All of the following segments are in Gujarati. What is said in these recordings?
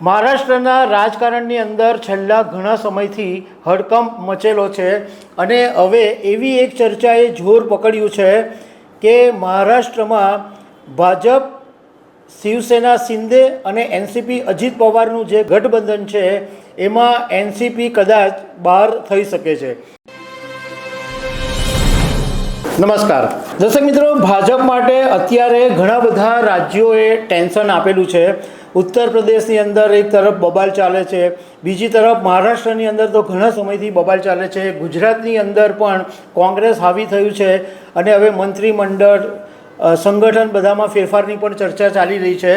મહારાષ્ટ્રના રાજકારણની અંદર છેલ્લા ઘણા સમયથી હડકંપ મચેલો છે અને હવે એવી એક ચર્ચાએ જોર પકડ્યું છે કે મહારાષ્ટ્રમાં ભાજપ, શિવસેના, શિંદે અને એનસીપી અજીત પવારનું જે ગઠબંધન છે, એમાં એનસીપી કદાચ બહાર થઈ શકે છે. નમસ્કાર. દર્શક મિત્રો, ભાજપ માટે અત્યારે ઘણા બધા રાજ્યોએ ટેન્શન આપેલું છે. ઉત્તર પ્રદેશની અંદર એક તરફ બબાલ ચાલે છે, બીજી તરફ મહારાષ્ટ્રની અંદર તો ઘણા સમયથી બબાલ ચાલે છે. ગુજરાતની અંદર પણ કોંગ્રેસ હાવી થયું છે અને હવે મંત્રીમંડળ સંગઠન બધામાં ફેરફારની પણ ચર્ચા ચાલી રહી છે.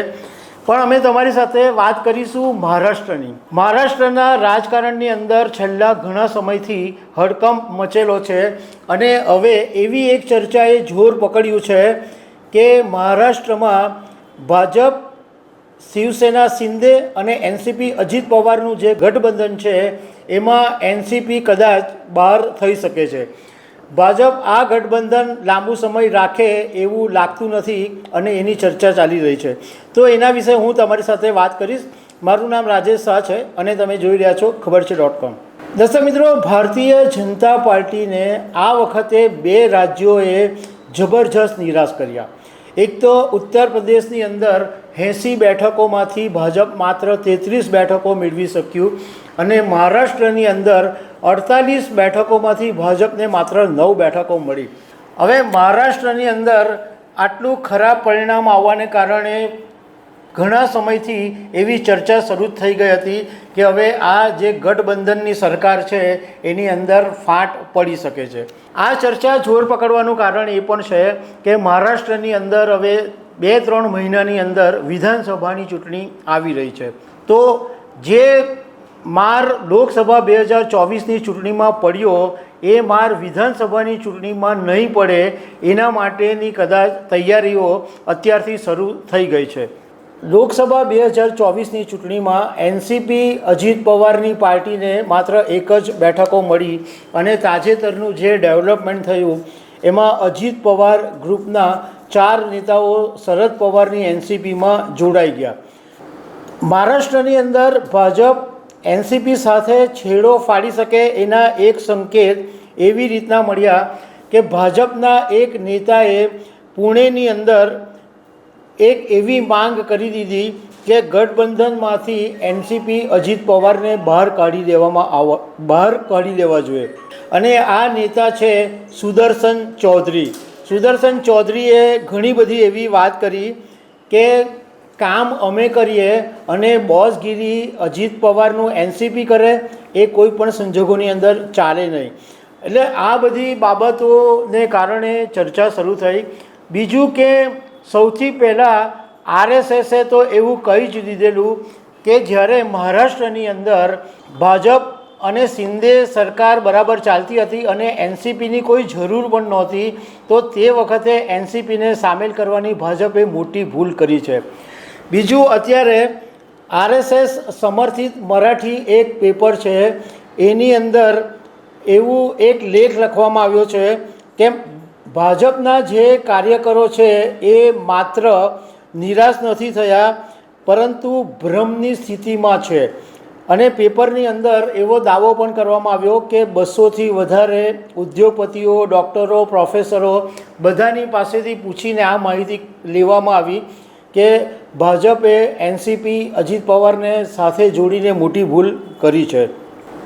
પણ અમે તમારી સાથે વાત કરીશું મહારાષ્ટ્રની. મહારાષ્ટ્રના રાજકારણની અંદર છેલ્લા ઘણા સમયથી હડકંપ મચેલો છે અને હવે એવી એક ચર્ચાએ જોર પકડ્યું છે કે મહારાષ્ટ્રમાં ભાજપ, શિવસેના, શિંદે અને એનસીપી અજીત પવારનું જે ગઠબંધન છે, એમાં એનસીપી કદાચ બહાર થઈ શકે છે. ભાજપ આ ગઠબંધન લાંબુ સમય રાખે એવું લાગતું નથી અને એની ચર્ચા ચાલી રહી છે. તો એના વિશે હું તમારી સાથે વાત કરીશ. મારું નામ રાજેશ શાહ છે અને તમે જોઈ રહ્યા છો ખબર છે ડોટ કોમ. દર્શક મિત્રો, ભારતીય જનતા પાર્ટીને આ વખતે બે રાજ્યોએ જબરજસ્ત નિરાશ કર્યા. એક તો ઉત્તર પ્રદેશની અંદર એંસી બેઠકોમાંથી ભાજપ માત્ર તેત્રીસ બેઠકો મેળવી શક્યું. અને મહારાષ્ટ્રની અંદર અડતાલીસ બેઠકોમાંથી ભાજપને માત્ર નવ બેઠકો મળી. હવે મહારાષ્ટ્રની અંદર આટલું ખરાબ પરિણામ આવવાને કારણે ઘણા સમયથી એવી ચર્ચા શરૂ થઈ ગઈ હતી કે હવે આ જે ગઠબંધનની સરકાર છે એની અંદર ફાટ પડી શકે છે. આ ચર્ચા જોર પકડવાનું કારણ એ પણ છે કે મહારાષ્ટ્રની અંદર હવે બે ત્રણ મહિનાની અંદર વિધાનસભાની ચૂંટણી આવી રહી છે. તો જે માર લોકસભા બે હજાર ચોવીસની ચૂંટણીમાં પડ્યો, એ માર વિધાનસભાની ચૂંટણીમાં નહીં પડે, એના માટેની કદાચ તૈયારીઓ અત્યારથી શરૂ થઈ ગઈ છે. લોકસભા બે હજાર ચોવીસની ચૂંટણીમાં એનસીપી અજીત પવારની પાર્ટીને માત્ર એક જ બેઠકો મળી અને તાજેતરનું જે ડેવલપમેન્ટ થયું, એમાં અજીત પવાર ગ્રુપના ચાર નેતાઓ શરદ પવારની એનસીપીમાં જોડાઈ ગયા. મહારાષ્ટ્રની અંદર ભાજપ એનસીપી સાથે છેડો ફાડી શકે એના એક સંકેત એવી રીતના મળ્યા કે ભાજપના એક નેતાએ પુણેની અંદર એક એવી માંગ કરી દીધી કે ગઠબંધનમાંથી એનસીપી અજીત પવારને બહાર કાઢી દેવામાં આવ, બહાર કાઢી દેવા જોઈએ. અને આ નેતા છે સુદર્શન ચૌધરી. સુદર્શન ચૌધરીએ ઘણી બધી એવી વાત કરી કે કામ અમે કરીએ અને બોસગીરી અજીત પવારનું એનસીપી કરે, એ કોઈ પણ સંજોગોની અંદર ચાલે નહીં. એટલે આ બધી બાબતોને કારણે ચર્ચા શરૂ થઈ. બીજું કે સૌથી પહેલાં આરએસએસે તો એવું કહી જ દીધેલું કે જ્યારે મહારાષ્ટ્રની અંદર ભાજપ અને શિંદે સરકાર બરાબર ચાલતી હતી અને એનસીપીની કોઈ જરૂર પણ નહોતી, તો તે વખતે એનસીપીને સામેલ કરવાની ભાજપે મોટી ભૂલ કરી છે. બીજું અત્યારે આરએસએસ સમર્થિત મરાઠી એક પેપર છે. એની અંદર એવું એક લેખ લખવામાં આવ્યો છે કે ભાજપના જે કાર્યકરો છે એ માત્ર નિરાશ નથી થયા, પરંતુ ભ્રમની સ્થિતિમાં છે. અને પેપરની અંદર એવો દાવો પણ કરવામાં આવ્યો કે બસોથી વધારે ઉદ્યોગપતિઓ, ડૉક્ટરો, પ્રોફેસરો બધાની પાસેથી પૂછીને આ માહિતી લેવામાં આવી. કે ભાજપે એનસીપી અજીત પવારને સાથે જોડીને મોટી ભૂલ કરી છે.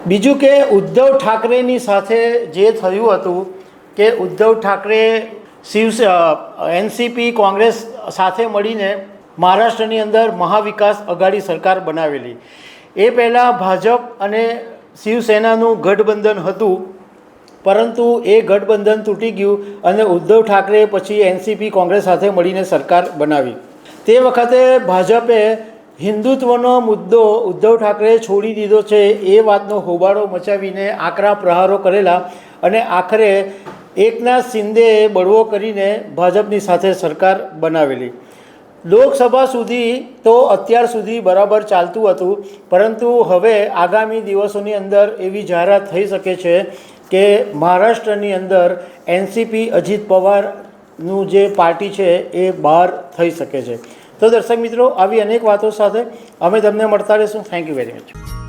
બીજું કે ઉદ્ધવ ઠાકરેની સાથે જે થયું હતું કે ઉદ્ધવ ઠાકરે શિવસે એનસીપી કોંગ્રેસ સાથે મળીને મહારાષ્ટ્રની અંદર મહાવિકાસ અઘાડી સરકાર બનાવેલી. એ પહેલાં ભાજપ અને શિવસેનાનું ગઠબંધન હતું, પરંતુ એ ગઠબંધન તૂટી ગયું અને ઉદ્ધવ ઠાકરે પછી એનસીપી કોંગ્રેસ સાથે મળીને સરકાર બનાવી. તે વખતે ભાજપે હિન્દુત્વનો મુદ્દો ઉદ્ધવ ઠાકરેએ છોડી દીધો છે એ વાતનો હોબાળો મચાવીને આકરા પ્રહારો કરેલા અને આખરે એકનાથ શિંદેએ બળવો કરીને ભાજપની સાથે સરકાર બનાવેલી. લોકસભા સુધી તો અત્યાર સુધી બરાબર ચાલતું હતું, પરંતુ હવે આગામી દિવસોની અંદર એવી જાહેરાત થઈ શકે છે કે મહારાષ્ટ્રની અંદર એનસીપી અજીત પવારનું જે પાર્ટી છે એ બહાર થઈ શકે છે. તો દર્શક મિત્રો, આવી અનેક વાતો સાથે અમે તમને મળતા રહીશું. Thank you very much